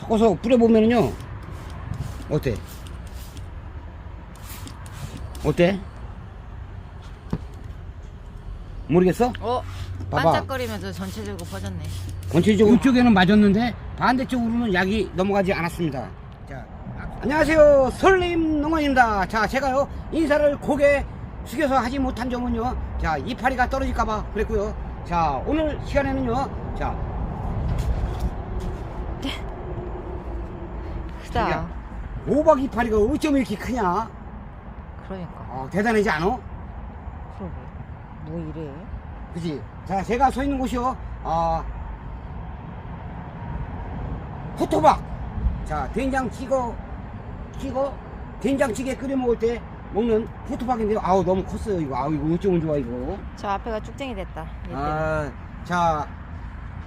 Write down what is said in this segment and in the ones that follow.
섞어서 뿌려보면은요 어때? 어때? 모르겠어? 어? 봐봐. 반짝거리면서 전체적으로 퍼졌네. 전체적으로 이쪽에는 맞았는데 반대쪽으로는 약이 넘어가지 않았습니다. 자, 안녕하세요. 설림 농원입니다. 자, 제가요 인사를 고개 숙여서 하지 못한 점은요. 자, 이파리가 떨어질까봐 그랬고요. 자, 오늘 시간에는요. 자, 크다. 야. 호박 이파리가 어쩜 이렇게 크냐? 그러니까. 어, 대단하지 않아? 그러게. 뭐 이래? 그지? 자, 제가 서 있는 곳이요. 아, 호토박. 자, 된장 찍어, 찍어, 된장찌개 끓여 먹을 때 먹는 호토박인데요. 아우, 너무 컸어요, 이거. 아우, 이거 어쩌면 좋아, 이거. 저 앞에가 쭉쟁이 됐다. 얘. 아, 자,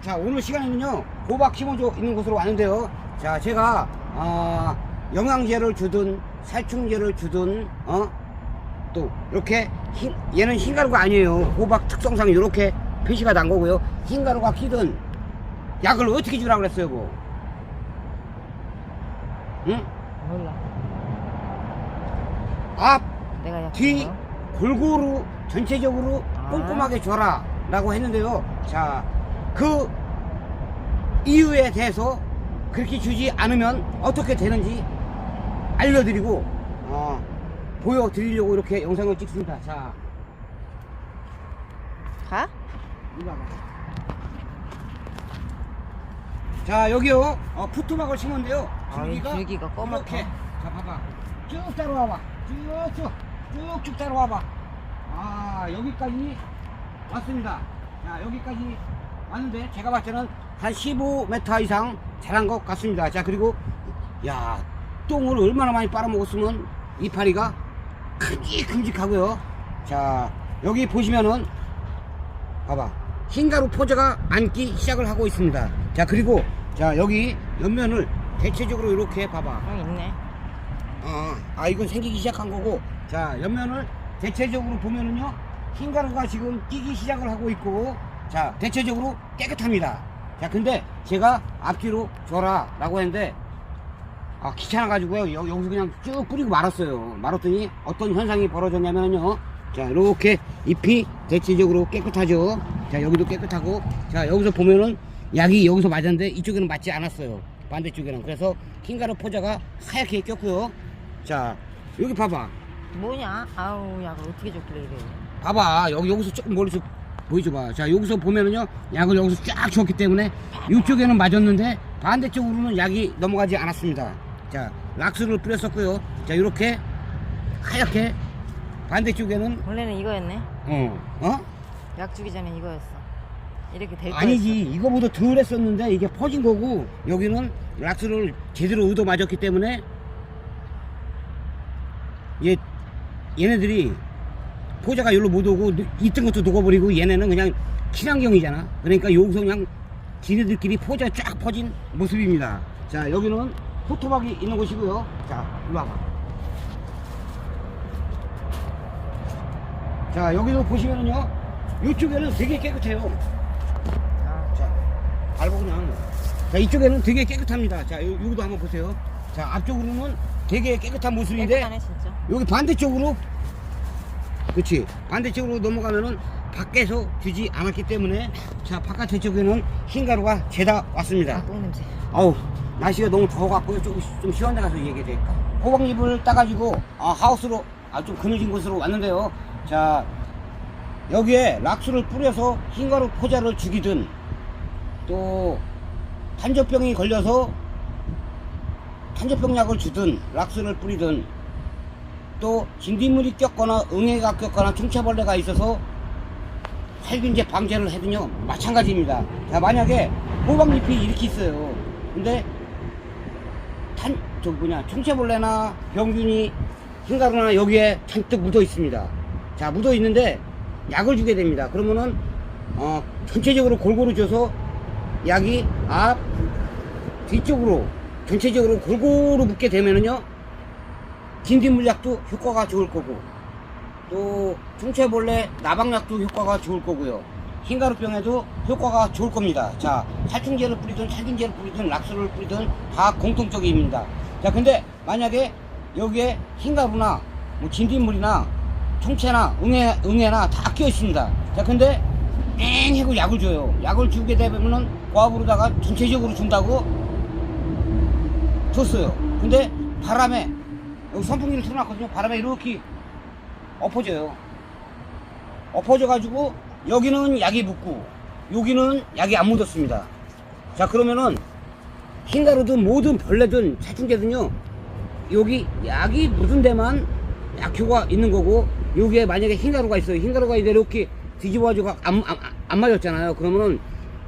자, 오늘 시간에는요, 호박 키모조 있는 곳으로 왔는데요. 자, 제가, 아, 영양제를 주든, 살충제를 주든, 어, 또, 이렇게, 흰, 얘는 흰가루가 아니에요. 호박 특성상 이렇게 표시가 난 거고요. 흰가루가 끼든, 약을 어떻게 주라 그랬어요, 뭐. 응? 몰라. 앞, 내가 약. 뒤 골고루 전체적으로 아. 꼼꼼하게 줘라 라고 했는데요 자그 이유에 대해서 그렇게 주지 않으면 어떻게 되는지 알려드리고 어, 보여드리려고 이렇게 영상을 찍습니다. 자. 가? 이리 와봐. 자 여기요. 어, 푸트박을 심었는데요. 아, 이 줄기가 검었다. 이렇게. 자 봐봐. 쭉 따라와봐. 쭉쭉 쭉쭉 따라와봐. 아 여기까지 왔습니다. 자 여기까지 왔는데 제가 봤을 때는 한 15m 이상 자란 것 같습니다. 자 그리고 야 똥을 얼마나 많이 빨아먹었으면 이파리가 큼직큼직하고요. 자 여기 보시면은 봐봐. 흰가루 포자가 앉기 시작을 하고 있습니다. 자 그리고 자 여기 옆면을 대체적으로 이렇게 봐봐. 여기 있네. 어, 아 이건 생기기 시작한 거고. 자 옆면을 대체적으로 보면은요 흰가루가 지금 끼기 시작을 하고 있고 자 대체적으로 깨끗합니다. 자 근데 제가 앞뒤로 줘라 라고 했는데 아 귀찮아 가지고요. 여, 기서 그냥 쭉 뿌리고 말았어요. 말았더니 어떤 현상이 벌어졌냐면요. 자 이렇게 잎이 대체적으로 깨끗하죠. 자 여기도 깨끗하고. 자 여기서 보면은 약이 여기서 맞았는데 이쪽에는 맞지 않았어요. 반대쪽에는. 그래서 흰가루 포자가 하얗게 꼈고요. 자 여기 봐봐. 뭐냐? 아우, 약을 어떻게 줬길래 이래. 봐봐. 여기 여기서 조금 멀리서 보여줘봐 자 여기서 보면은요 약을 여기서 쫙 줬기 때문에 이쪽에는 맞았는데 반대쪽으로는 약이 넘어가지 않았습니다 자 락스를 뿌렸었고요 자 이렇게 하얗게 반대쪽에는 원래는 이거였네. 어 어? 약 주기 전에 이거였어. 이렇게 될 아니지 이거보다 덜 했었는데 이게 퍼진 거고 여기는 락스를 제대로 얻어 맞았기 때문에 얘 얘네들이 포자가 여기로 못 오고 누- 있던 것도 녹아버리고 얘네는 그냥 친환경이잖아 그러니까 여기서 그냥 지네들끼리 포자 쫙 퍼진 모습입니다 자 여기는 호토박이 있는 곳이고요 자 일로 와봐 자 여기도 보시면은요 이쪽에는 되게 깨끗해요 아, 자, 알고 그냥. 자, 이쪽에는 되게 깨끗합니다. 자, 요, 여기도 한번 보세요. 자, 앞쪽으로는 되게 깨끗한 모습인데, 깨끗하네. 여기 반대쪽으로, 그치. 반대쪽으로 넘어가면은 밖에서 주지 않았기 때문에, 자, 바깥에 쪽에는 흰가루가 죄다 왔습니다. 아, 똥 냄새. 아우, 날씨가 너무 더워갖고 좀, 좀 시원 데 가서 얘기해야 될까. 호박잎을 따가지고, 아, 하우스로, 아, 좀 그늘진 곳으로 왔는데요. 자, 여기에 락스를 뿌려서 흰가루 포자를 죽이든, 또, 탄저병이 걸려서 탄저병 약을 주든, 락스를 뿌리든, 또, 진딧물이 꼈거나, 응애가 꼈거나, 충차벌레가 있어서 살균제 방제를 해도요, 마찬가지입니다. 자, 만약에 호박잎이 이렇게 있어요. 근데, 탄, 저 뭐냐, 충채벌레나 병균이 흰가루나 여기에 잔뜩 묻어 있습니다. 자, 묻어 있는데, 약을 주게 됩니다. 그러면은, 어, 전체적으로 골고루 줘서 약이 앞, 뒤쪽으로, 전체적으로 골고루 묻게 되면은요, 진딧물약도 효과가 좋을 거고, 또, 충채벌레 나방약도 효과가 좋을 거고요. 흰가루병에도 효과가 좋을 겁니다. 자, 살충제를 뿌리든 살균제를 뿌리든 락스를 뿌리든 다 공통적입니다. 자, 근데 만약에 여기에 흰가루나 뭐 진딧물이나 총채나 응애, 응애나 다 끼어 있습니다. 자, 근데 엥 하고 약을 줘요. 약을 주게 되면은 고압으로다가 전체적으로 준다고 줬어요. 근데 바람에 여기 선풍기를 틀어놨거든요. 바람에 이렇게 엎어져요. 엎어져가지고 여기는 약이 묻고 여기는 약이 안 묻었습니다. 자 그러면은 흰가루든 모든 벌레든 살충제든요 여기 약이 묻은 데만 약효가 있는 거고 여기에 만약에 흰가루가 있어요. 흰가루가 이제 이렇게 뒤집어가지고 안, 안, 안 맞았잖아요. 그러면은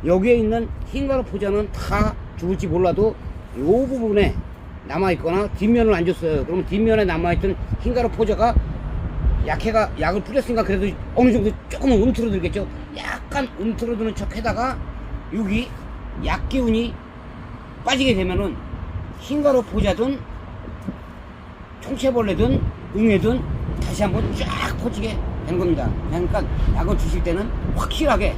여기에 있는 흰가루 포자는 다 죽을지 몰라도 이 부분에 남아있거나 뒷면을 안 줬어요. 그러면 뒷면에 남아있던 흰가루 포자가 약해가 약을 뿌렸으니까 그래도 어느 정도 조금은 움츠러들겠죠. 약간 움츠러드는 척 해다가 여기 약 기운이 빠지게 되면은 흰가루 포자든 총체벌레든 응애든 다시 한번 쫙 퍼지게 되는 겁니다. 그러니까 약을 주실 때는 확실하게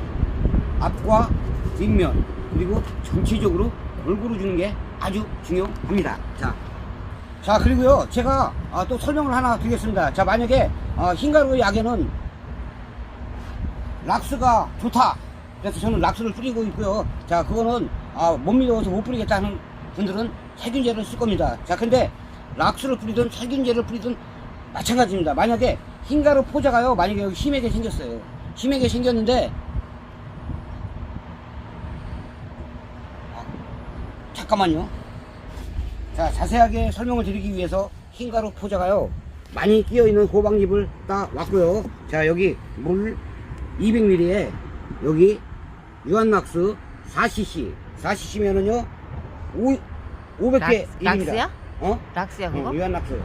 앞과 뒷면 그리고 전체적으로 골고루 주는 게 아주 중요합니다. 자, 자 그리고요 제가 아, 또 설명을 하나 드리겠습니다. 자 만약에 아, 흰가루 약에는 락스가 좋다. 그래서 저는 락스를 뿌리고 있고요. 자 그거는 아, 못 믿어서 못 뿌리겠다는 분들은 살균제를 쓸 겁니다. 자 근데 락스를 뿌리든 살균제를 뿌리든 마찬가지입니다. 만약에 흰가루 포자가요 만약에 여기 심하게 생겼어요. 심하게 생겼는데 잠깐만요. 자, 자세하게 설명을 드리기 위해서 흰가루 포자가요. 많이 끼어있는 호박잎을 따 왔고요. 자, 여기 물 200ml에 여기 유한낙스 4cc. 4cc면은요, 500개 락스- 락스야? 어? 락스야 그거? 어, 유한낙스.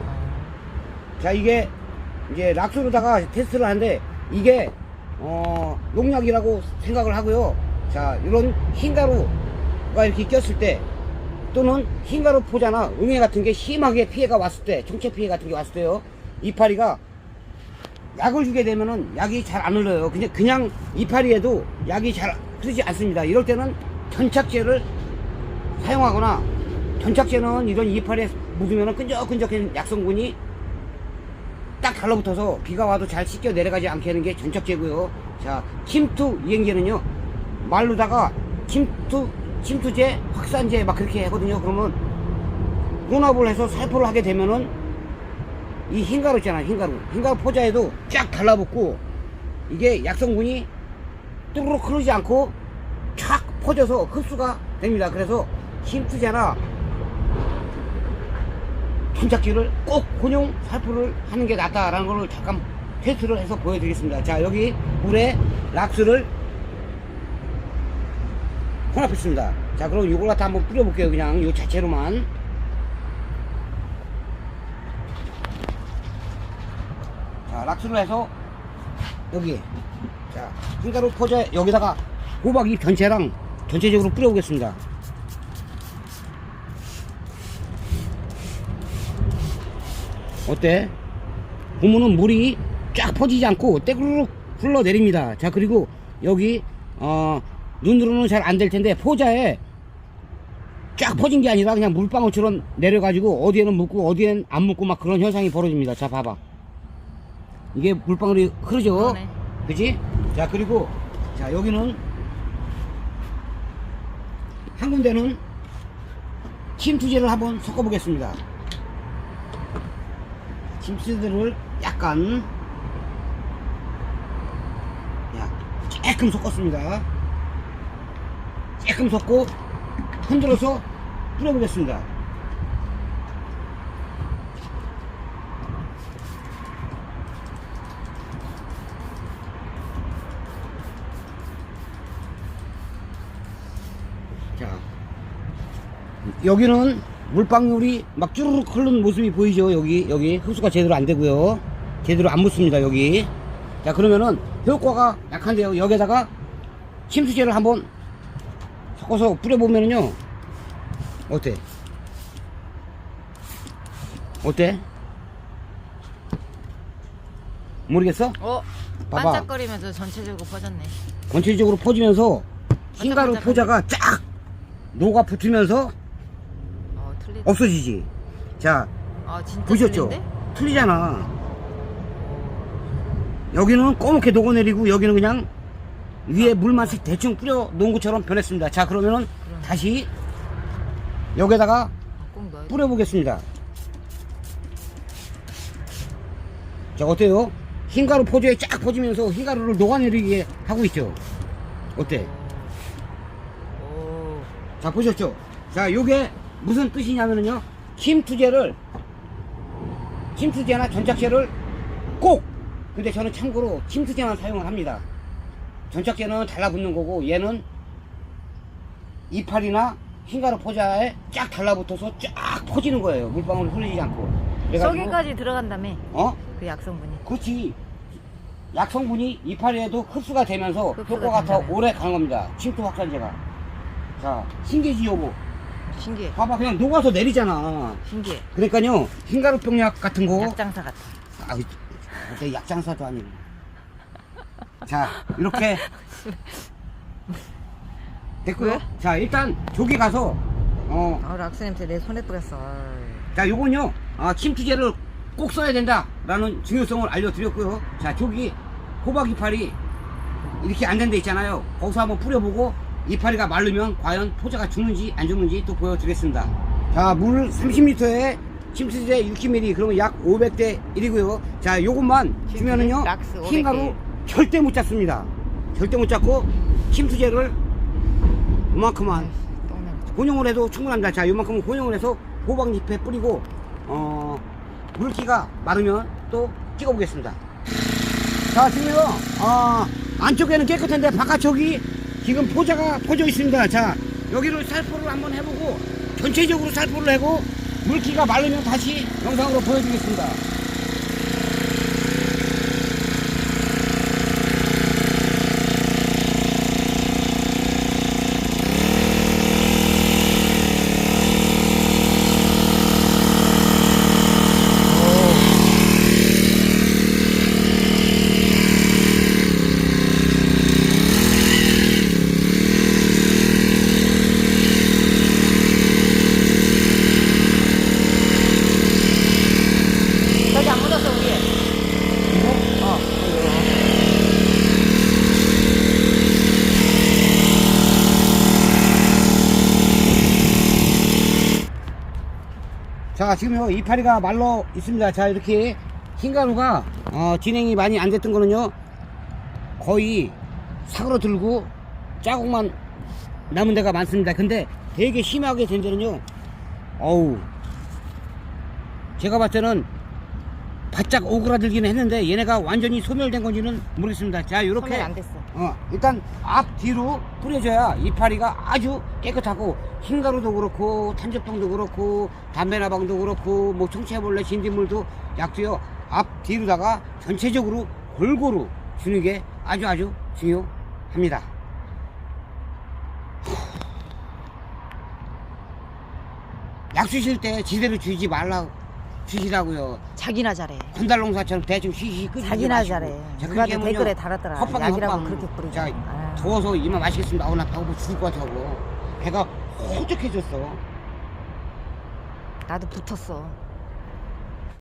자, 이게 이제 락스로다가 테스트를 하는데 이게 어, 농약이라고 생각을 하고요. 자, 이런 흰가루가 이렇게 꼈을 때 또는 흰가루 포자나 응애 같은 게 심하게 피해가 왔을 때, 총체 피해 같은 게 왔을 때요. 이파리가 약을 주게 되면은 약이 잘 안 흘러요. 그냥, 그냥 이파리에도 약이 잘 흐르지 않습니다. 이럴 때는 전착제를 사용하거나 전착제는 이런 이파리에 묻으면은 끈적끈적한 약성분이 딱 달라붙어서 비가 와도 잘 씻겨 내려가지 않게 하는 게 전착제고요. 자, 침투 이행제는요. 말로다가 침투 침투제, 확산제 막 그렇게 하거든요. 그러면 혼합을 해서 살포를 하게 되면은 이 흰가루 있잖아요. 흰가루. 흰가루 포자에도 쫙 달라붙고 이게 약성분이 뚜루룩 흐르지 않고 촥 퍼져서 흡수가 됩니다. 그래서 침투제나 전착제를 꼭 혼용 살포를 하는 게 낫다라는 걸 잠깐 테스트를 해서 보여드리겠습니다. 자, 여기 물에 락스를 혼합했습니다. 자, 그럼 이걸 갖다 한번 뿌려볼게요. 그냥 요 자체로만. 자, 락스를 해서 여기. 자, 흰가루 포자 여기다가 호박 잎 전체랑 전체적으로 뿌려보겠습니다. 어때? 보면은 물이 쫙 퍼지지 않고 떼구르륵 흘러내립니다. 자, 그리고 여기, 어, 눈으로는 잘 안 될 텐데, 포자에 쫙 퍼진 게 아니라 그냥 물방울처럼 내려가지고 어디에는 묻고 어디에는 안 묻고 막 그런 현상이 벌어집니다. 자, 봐봐. 이게 물방울이 흐르죠? 그러네. 그지? 자, 그리고, 자, 여기는 한 군데는 침투제를 한번 섞어 보겠습니다. 김치들을 약간 야, 조금 섞었습니다. 조금 섞고 흔들어서 뿌려보겠습니다. 자, 여기는 물방울이 막 쭈르륵 흐르는 모습이 보이죠? 여기 여기 흡수가 제대로 안 되고요. 제대로 안 묻습니다 여기. 자 그러면은 효과가 약한데요. 여기에다가 침수제를 한번 섞어서 뿌려보면은요 어때 어때 모르겠어 어? 봐봐. 반짝거리면서 전체적으로 퍼졌네. 전체적으로 퍼지면서 흰가루 반짝반짝. 포자가 쫙 녹아 붙으면서 어 틀리다. 없어지지. 자, 아 진짜 보셨죠? 틀린데? 틀리잖아. 여기는 검게 녹아내리고 여기는 그냥 위에 씩 대충 뿌려 놓은 것처럼 변했습니다. 자, 그러면은. 다시 여기다가 아, 돼. 뿌려 보겠습니다. 자, 어때요? 흰가루 포즈에 쫙 퍼지면서 흰가루를 녹아내리게 하고 있죠? 어때? 오. 자, 보셨죠? 자, 요게 무슨 뜻이냐면요. 김투제를, 김투제나 전착제를 꼭! 근데 저는 참고로 김투제만 사용을 합니다. 전착제는 달라붙는 거고, 얘는 이파리나 흰가루 포자에 쫙 달라붙어서 쫙 퍼지는 거예요. 물방울 흘리지 않고. 속에까지 들어간다며. 어? 그 약성분이. 그렇지. 약성분이 이파리에도 흡수가 되면서 흡수가 효과가 더 된다네. 오래 가는 겁니다. 침투 확산제가. 자, 신기지 여보. 신기해. 봐봐, 그냥 녹아서 내리잖아. 신기해. 그러니까요, 흰가루 병약 같은 거. 약장사 같아. 아, 내 약장사도 아니고. 자, 이렇게. 됐고요. 왜? 자, 일단 저기 가서, 어, 아 락스 냄새 내 손에 뿌렸어. 자, 요건요, 아, 침투제를 꼭 써야 된다라는 중요성을 알려드렸고요. 자, 저기 호박 이파리 이렇게 안 된 데 있잖아요. 거기서 한번 뿌려보고 이파리가 마르면 과연 포자가 죽는지 안 죽는지 또 보여드리겠습니다. 자, 물 30리터에 침투제 60ml 그러면 약 500대 1이고요. 자, 요것만 주면은요, 락스 500 흰가루 절대 못 잡습니다. 절대 못 잡고 침투제를 이만큼만 똥냄. 혼용을 해도 충분합니다. 자, 요만큼은 혼용을 해서 호박잎에 뿌리고, 어, 물기가 마르면 또 찍어보겠습니다. 자, 지금요, 어, 안쪽에는 깨끗한데 바깥쪽이 지금 포자가 퍼져 있습니다. 자, 여기를 살포를 한번 해보고, 전체적으로 살포를 하고, 물기가 마르면 다시 영상으로 보여드리겠습니다. 저기 안 묻었어 위에. 어. 자 지금 요 이파리가 말로 있습니다. 자 이렇게 흰가루가 어, 진행이 많이 안 됐던 거는요 거의 사그러 들고 자국만 남은 데가 많습니다. 근데 되게 심하게 된 데는요 어우 제가 봤을 때는 바짝 오그라들기는 했는데 얘네가 완전히 소멸된 건지는 모르겠습니다. 자 소멸 요렇게 안 됐어. 어, 일단 앞 뒤로 뿌려줘야 이파리가 아주 깨끗하고 흰가루도 그렇고 탄저병도 그렇고 담배나방도 그렇고 뭐 청취해볼래 진딧물도 약도요 앞 뒤로다가 전체적으로 골고루 주는 게 아주 아주 중요합니다. 약 주실 때 지대로 주지 말라 주시라고요. 자기나 잘해. 건달농사처럼 대충 쉬쉬 끄지 자기나. 잘해. 자, 누가 댓글에 달았더라. 약이라고. 그렇게 뿌리죠. 자, 아유. 더워서 이만 마시겠습니다. 아우 나 배고파 죽을 것 같아고 배가 호적해졌어. 나도 붙었어.